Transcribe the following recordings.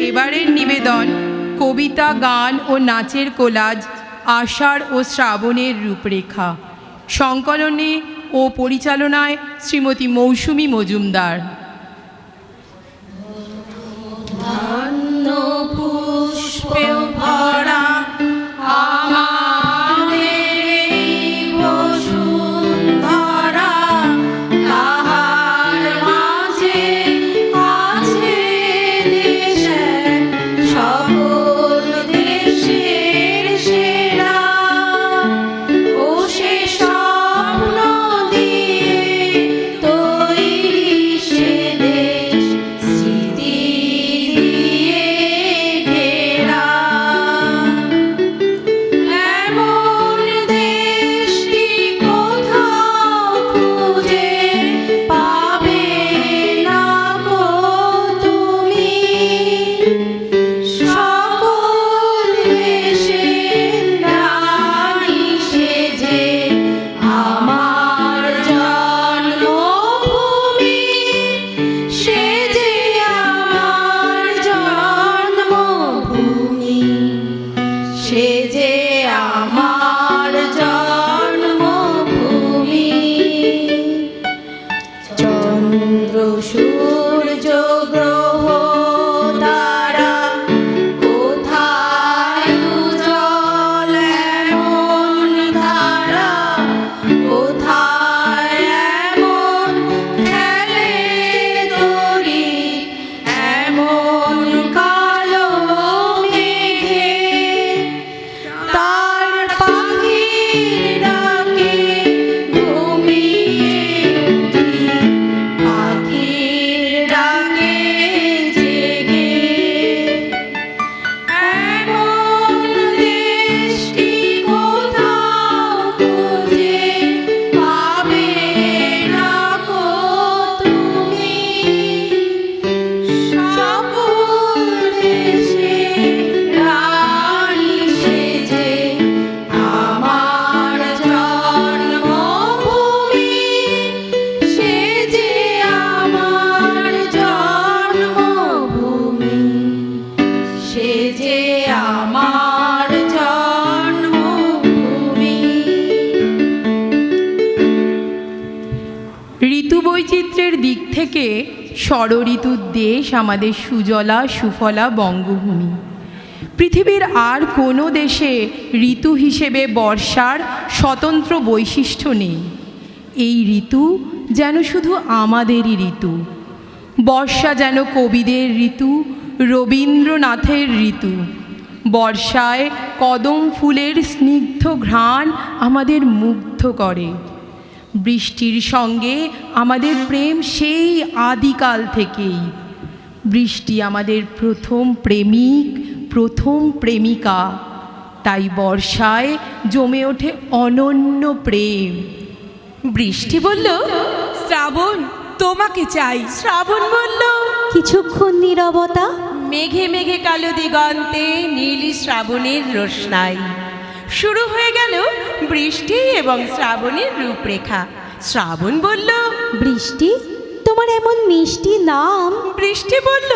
এবারের নিবেদন, কবিতা, গান ও নাচের কোলাজ, আষাঢ় ও শ্রাবণের রূপরেখা। সংকলনে ও পরিচালনায় শ্রীমতী মৌসুমী মজুমদার। দেশ আমাদের সুজলা, সুফলা, বঙ্গভূমি। পৃথিবীর আর কোনো দেশে ঋতু হিসেবে বর্ষার স্বতন্ত্র বৈশিষ্ট্য নেই। এই ঋতু যেন শুধু আমাদেরই ঋতু। বর্ষা যেন কবিদের ঋতু, রবীন্দ্রনাথের ঋতু। বর্ষায় কদম ফুলের স্নিগ্ধ ঘ্রাণ আমাদের মুগ্ধ করে। বৃষ্টির সঙ্গে আমাদের প্রেম সেই আদিকাল থেকেই। বৃষ্টি আমাদের প্রথম প্রেমিক প্রথম প্রেমিকা। তাই বর্ষায় জমে ওঠে অনন্য প্রেম। বৃষ্টি বলল শ্রাবণ তোমাকে চাই। শ্রাবণ বলল কিছুক্ষণ নীরবতা। মেঘে মেঘে কালো দিগন্তে নীল শ্রাবণের রোশনাই। শুরু হয়ে গেল বৃষ্টি এবং শ্রাবণের রূপরেখা। শ্রাবণ বলল বৃষ্টি? তোমার এমন মিষ্টি নাম? বৃষ্টি বলল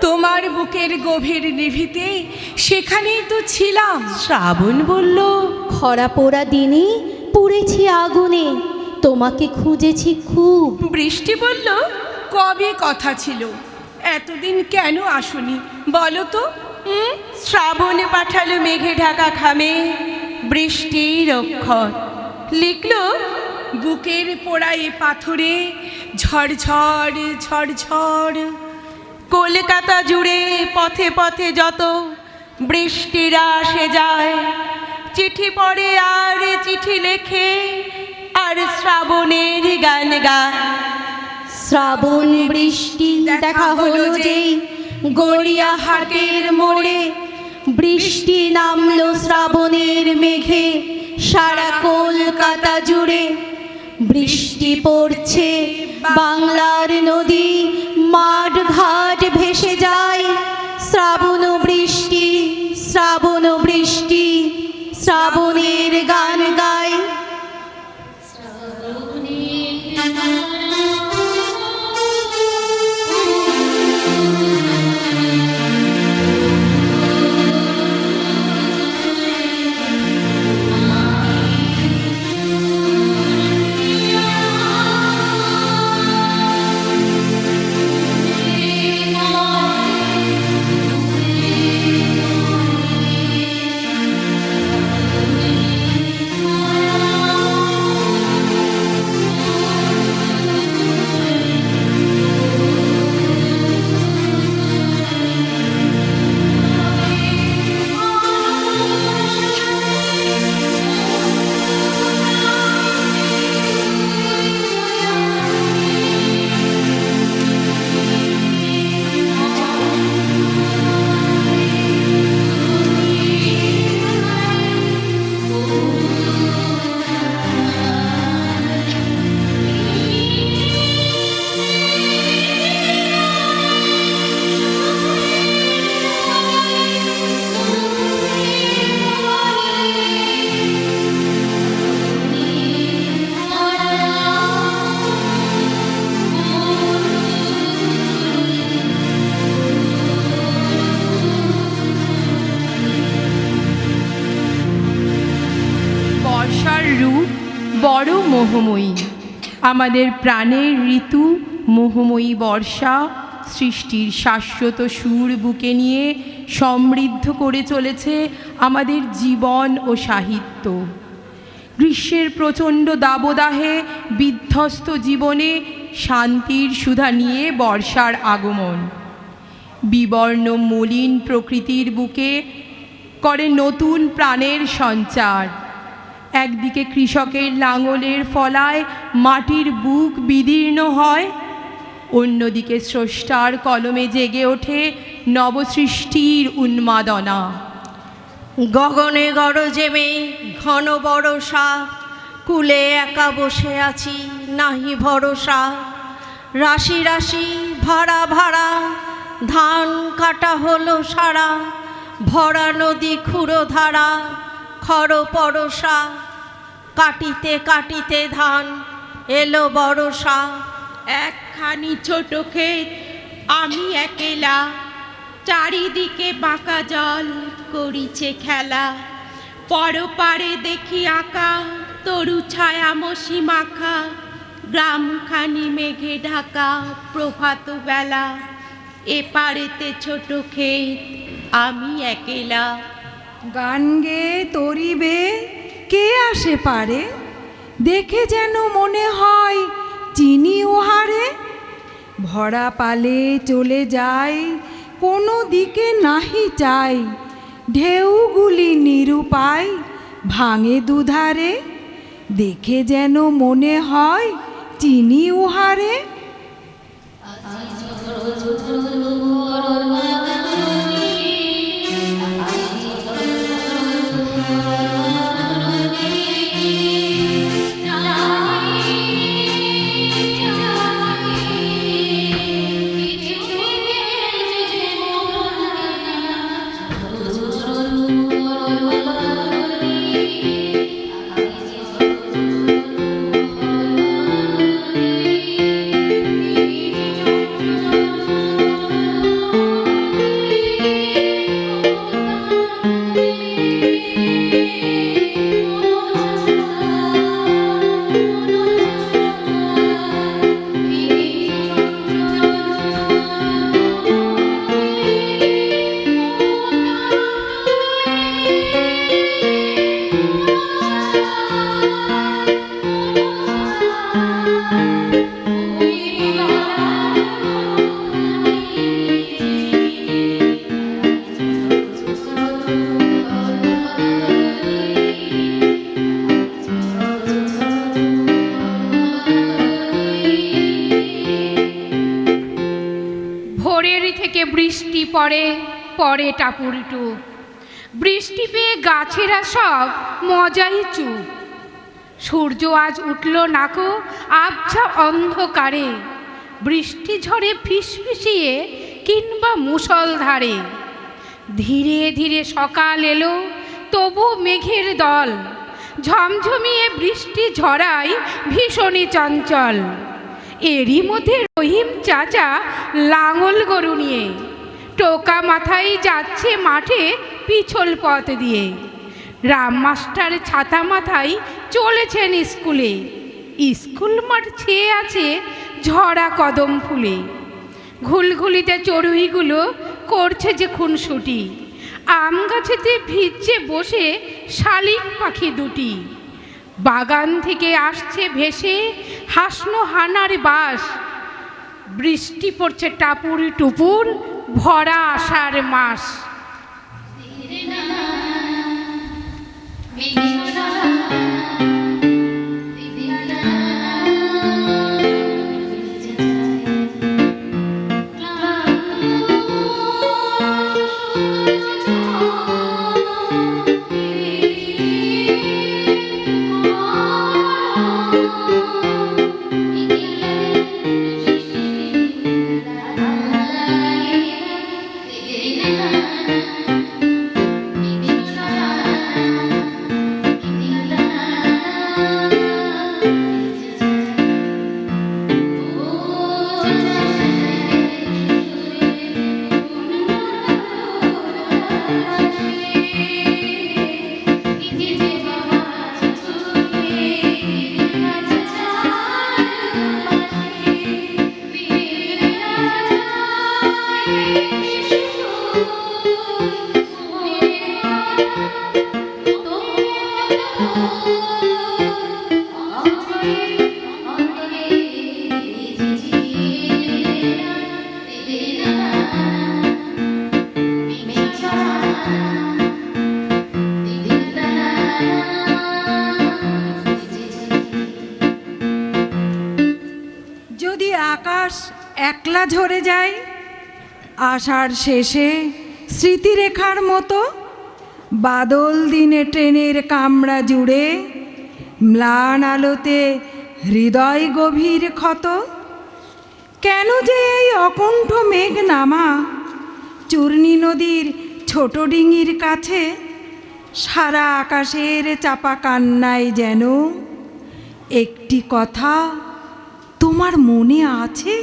তোমার বুকের গভীর নিভিতে সেখানেই তো ছিলাম। শ্রাবণ বলল খরা পোড়া দিনে পুড়েছি আগুনে তোমাকে খুঁজেছি খুব। বৃষ্টি বলল কবে কথা ছিল? এতদিন কেন আসুনি? বলো তো? শ্রাবণে পাঠালো মেঘে ঢাকা খামে। বৃষ্টির অক্ষর। লিখল বুকের পোড়ায় পাথরে ঝড়ঝড় ঝড়ঝড় কলকাতা জুড়ে পথে পথে যত বৃষ্টিরা আসে যায় চিঠি পড়ে আর চিঠি লেখে আর শ্রাবণের গান গায়। শ্রাবণ বৃষ্টি দেখা হলো যেই গড়িয়া হাটের মোড়ে বৃষ্টি নামলো শ্রাবণের মেঘে, সারা কলকাতা জুড়ে। বৃষ্টি পড়ছে, বাংলার নদী মাঠ ঘাট ভেসে যায়। শ্রাবণ বৃষ্টি শ্রাবণ বৃষ্টি, শ্রাবণের গান মোহময়ী। আমাদের প্রাণের ঋতু, মোহময়ী বর্ষা, সৃষ্টির শাশ্বত সুর বুকে নিয়ে সমৃদ্ধ করে চলেছে আমাদের জীবন ও সাহিত্য। গ্রীষ্মের প্রচণ্ড দাবদাহে বিধ্বস্ত জীবনে শান্তির সুধা নিয়ে বর্ষার আগমন। বিবর্ণ মলিন প্রকৃতির বুকে করে নতুন প্রাণের সঞ্চার। একদিকে কৃষকের লাঙলের ফলায় মাটির বুক বিদীর্ণ হয়, অন্যদিকে স্রষ্টার কলমে জেগে ওঠে নবসৃষ্টির উন্মাদনা। গগনে গরজে ঘন বরষা, কুলে একা বসে আছি নাহি ভরসা। রাশি রাশি ভাড়া ভাড়া, ধান কাটা হলো সারা, ভরা নদী খুঁড়ো ধারা। খর পরশা, কাটিতে কাটিতে ধান এলো বরষা একখানি ছোট ক্ষেত আমি একেলা, চারিদিকে বাঁকা জল করিছে খেলা। পরপারে দেখি আঁকা, তরু ছায়া মসি মাখা, গ্রামখানি মেঘে ঢাকা প্রভাত বেলা। এপারেতে ছোট ক্ষেত আমি একেলা। গান গে তরিবে কে আসে পারে দেখে যেন মনে হয় চিনি ওহারে ভরা পালে চলে যায় কোনো দিকে নাহি চাই ঢেউগুলি নিরুপায় ভাঙে দুধারে দেখে যেন মনে হয় চিনি উহারে পরে টাপুরটুপ বৃষ্টি পেয়ে গাছেরা সব মজাই চুপ। সূর্য আজ উঠল নাকো আবছা অন্ধকারে। বৃষ্টি ঝড়ে ফিসফিসিয়ে কিংবা মুষলধারে। ধীরে ধীরে সকাল এলো, তবু মেঘের দল। ঝমঝমিয়ে বৃষ্টি ঝরায় ভীষণই চঞ্চল। এরই মধ্যে রহিম চাচা লাঙল গরু নিয়ে টোকা মাথায় যাচ্ছে মাঠে পিছল পথ দিয়ে। রাম মাস্টার ছাতা মাথায় চলেছেন স্কুলে। স্কুল মাঠ ছেয়ে আছে ঝরা কদম ফুলে। ঘুলঘুলিতে চড়ুইগুলো করছে যে খুনসুটি। আম গাছেতে ভিজছে বসে শালিক পাখি দুটি। বাগান থেকে আসছে ভেসে হাসনো হানার বাস বৃষ্টি পড়ছে টাপুর টুপুর ভরা আষাঢ় মাস। পাতা ঝরে যায়। আষাঢ় শেষে স্মৃতিরেখার মতো বাদল দিনে ট্রেনের কামড়া জুড়ে ম্লান আলোতে হৃদয় গভীর ক্ষত। কেন যে এই অকুণ্ঠ মেঘ নামা চূর্ণী নদীর ছোট ডিঙির কাছে সারা আকাশের চাপা কান্নায় যেন একটি কথা তোমার মনে আছে?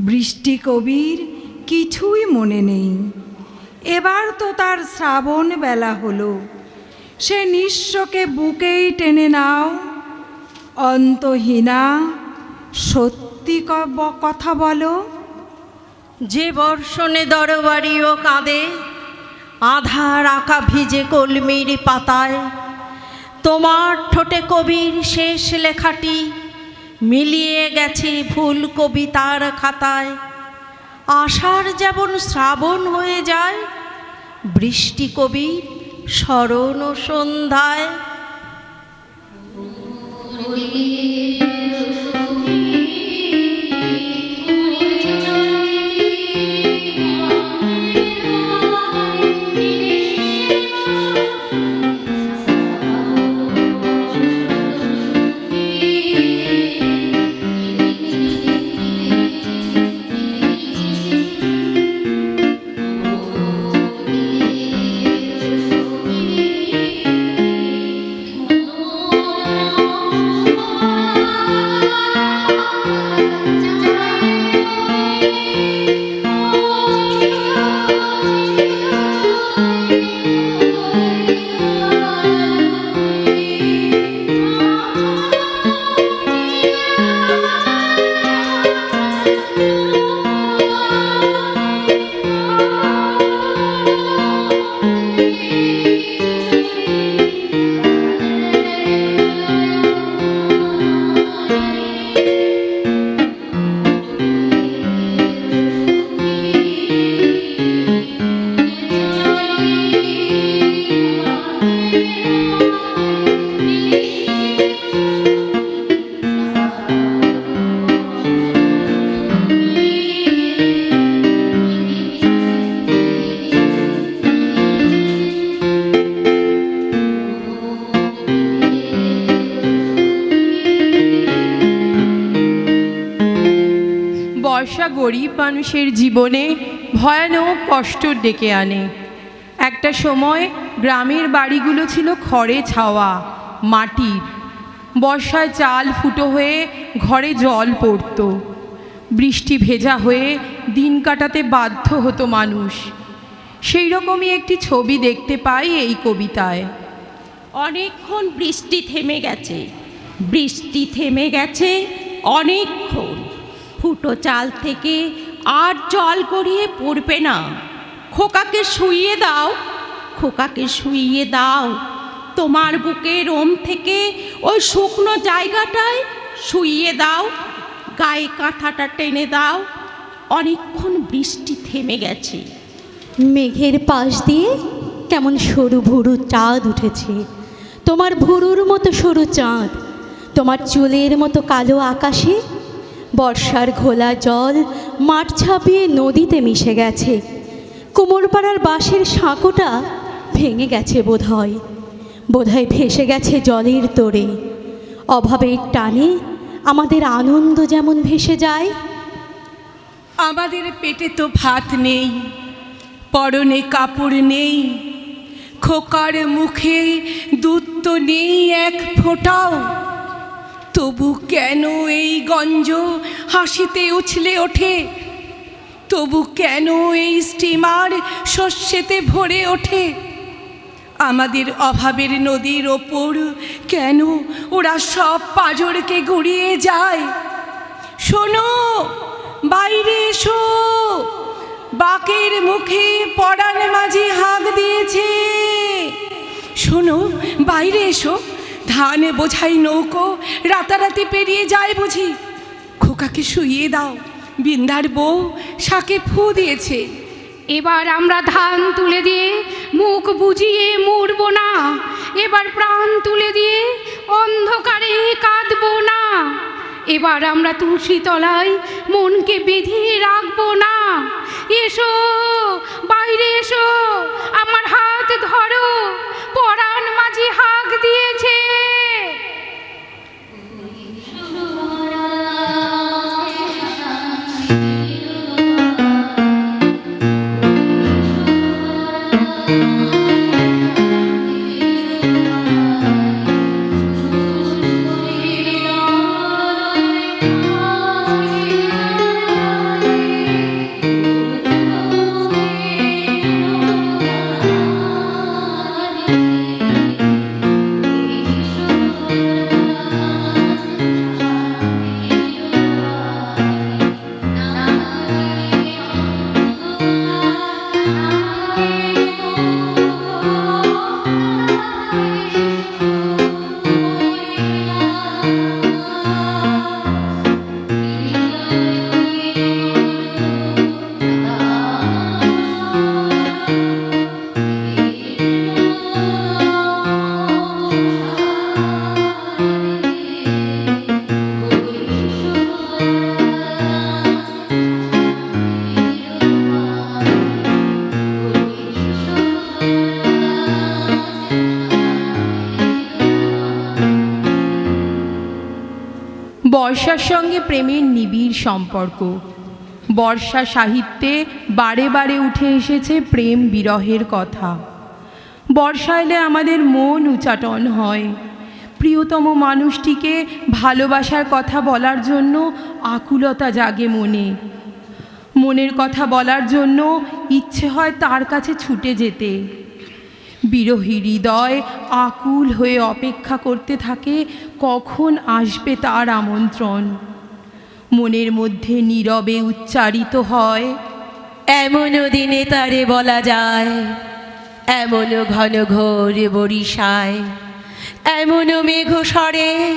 বৃষ্টি কবির কিছুই মনে নেই। এবার তো তার শ্রাবণ বেলা হলো। সে নিঃস্বকে বুকেই টেনে নাও। অন্তহীনা সত্যি কথা বলো। যে বর্ষণে দরবারিও কাঁদে, আধার আঁকা ভিজে কলমির পাতায়। তোমার ঠোঁটে কবির শেষ লেখাটি মিলিয়ে গেছে ফুল কবিতার খাতায়। আষাঢ় যেমন শ্রাবণ হয়ে যায় বৃষ্টি কবির স্মরণ সন্ধ্যায়। বর্ষা গরিব মানুষের জীবনে ভয়ানক কষ্ট ডেকে আনে। একটা সময় গ্রামের বাড়িগুলো ছিল খড়ে ছাওয়া, মাটির। বর্ষায় চাল ফুটো হয়ে ঘরে জল পড়তো। বৃষ্টি ভেজা হয়ে দিন কাটাতে বাধ্য হতো মানুষ। সেই রকমই একটি ছবি দেখতে পাই এই কবিতায়। অনেকক্ষণ বৃষ্টি থেমে গেছে। বৃষ্টি থেমে গেছে অনেকক্ষণ। ফুটো চাল থেকে আর জল গড়িয়ে পড়বে না। খোকাকে শুইয়ে দাও, খোকাকে শুইয়ে দাও। তোমার বুকে রোম থেকে ওই শুকনো জায়গাটায় শুইয়ে দাও। গায়ে কাঁথাটা টেনে দাও। অনেকক্ষণ বৃষ্টি থেমে গেছে। মেঘের পাশ দিয়ে কেমন সরু ভুরু চাঁদ উঠেছে। তোমার ভুরুর মতো সরু চাঁদ, তোমার চুলের মতো কালো আকাশে বর্ষার ঘোলা জল মাঠ ছাপিয়ে নদীতে মিশে গেছে। কুমোরপাড়ার বাঁশের সাঁকোটা ভেঙে গেছে বোধহয়। বোধহয় ভেসে গেছে জলের তোড়ে। অভাবের টানে আমাদের আনন্দ যেমন ভেসে যায়। আমাদের পেটে তো ভাত নেই, পরনে কাপড় নেই, খোকার মুখে দুধ তো নেই এক ফোঁটাও। তবু কেন এই গঞ্জ হাসিতে উছলে ওঠে? তবু কেন এই স্টিমার শস্যেতে ভরে ওঠে? আমাদের অভাবের নদীর ওপর কেন ওরা সব পাঁজরকে গড়িয়ে যায়? শোনো, বাইরে এসো। বাকের মুখে পড়ার মাঝে হাঁক দিয়েছে। শোনো, বাইরে এসো। ধান বোঝাই নৌকো, রাতারাতি পেরিয়ে যায় বুঝি। খোকাকে শুইয়ে দাও, বিন্দার বউ শাকে ফু দিয়েছে। এবার আমরা ধান তুলে দিয়ে মুখ বুঝিয়ে মরবো না। এবার প্রাণ তুলে দিয়ে অন্ধকারে কাঁদবো না। এবার আমরা তুলসী তলায় মনকে বেঁধে রাখব না। এসো, বাইরে এসো, আমার হাত ধরো, পরাণ মাঝি হাঁক দিয়েছে। প্রেমের নিবিড় সম্পর্ক। বর্ষা সাহিত্যে বারে বারে উঠে এসেছে প্রেম বিরহের কথা। বর্ষা এলে আমাদের মন উচাটন হয়। প্রিয়তম মানুষটিকে ভালোবাসার কথা বলার জন্য আকুলতা জাগে মনে। মনের কথা বলার জন্য ইচ্ছে হয় তার কাছে ছুটে যেতে। বিরহী হৃদয় আকুল হয়ে অপেক্ষা করতে থাকে, কখন আসবে তার আমন্ত্রণ? মনের মধ্যে নীরবে উচ্চারিত হয়। এমনও দিনে তারে বলা যায় এমনও ঘন ঘোর বরিশায় এমনও মেঘ সরে,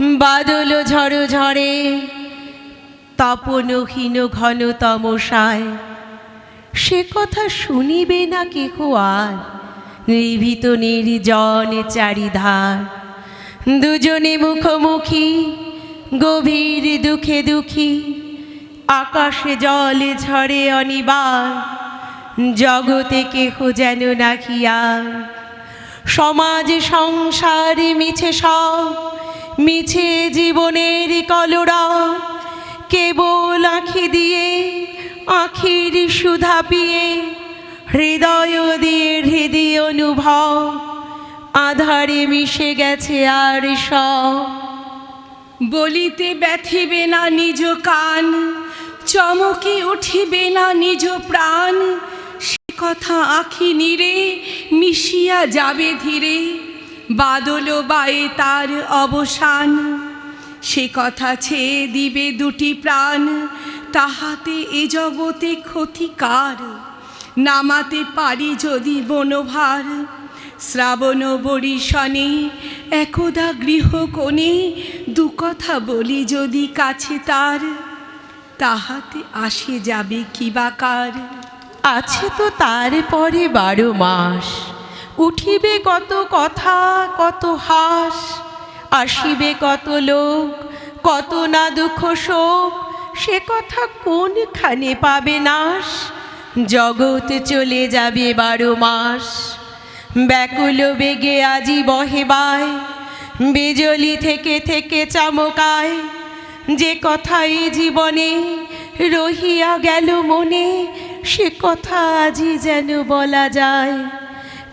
বাদল ঝড় ঝরে তপনহীন ঘন তমসায়। সে কথা শুনিবে না কেহ আর, নির্ভীত নির্জন চারিধার। দুজনে মুখোমুখি গভীর দুঃখে দুঃখী, আকাশে জলে ঝরে অনিবার, জগতে কেহ যেন নাখিয়ার সমাজ সংসার মিছে সব, মিছে জীবনের কলরা, কেবল আঁখি দিয়ে, আখির সুধা পিয়ে, হৃদয় দিয়ে হৃদয় অনুভব, আধারে মিশে গেছে আর সব। বলিতে ব্যথিবে না নিজ কান, চমকে উঠিবে না নিজ প্রাণ। সে কথা আঁখি নিরে মিশিয়া যাবে ধীরে, বাদল বায়ে তার অবসান। সে কথা ছেয়ে দিবে দুটি প্রাণ, তাহাতে এ জগতে ক্ষতিকার। নামাতে পারি যদি বনভার শ্রাবণ বরিশনে একদা গৃহকোণে দু কথা বলি যদি কাছে তার, তাহাতে আসে যাবে কি বাকার আছে তো তারপরে বারো মাস, উঠিবে কত কথা, কত হাস, আসিবে কত লোক, কত না দুঃখ শোক, সে কথা কোনখানে পাবে নাশ? জগৎ চলে যাবে বারো মাস ব্যাকুল বেগে আজি বহেবায় বিজলি থেকে থেকে চামকায়। যে কথাই জীবনে রহিয়া গেল মনে, সে কথা আজি যেন বলা যায়।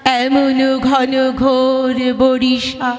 এমন ঘন ঘোর বরিশা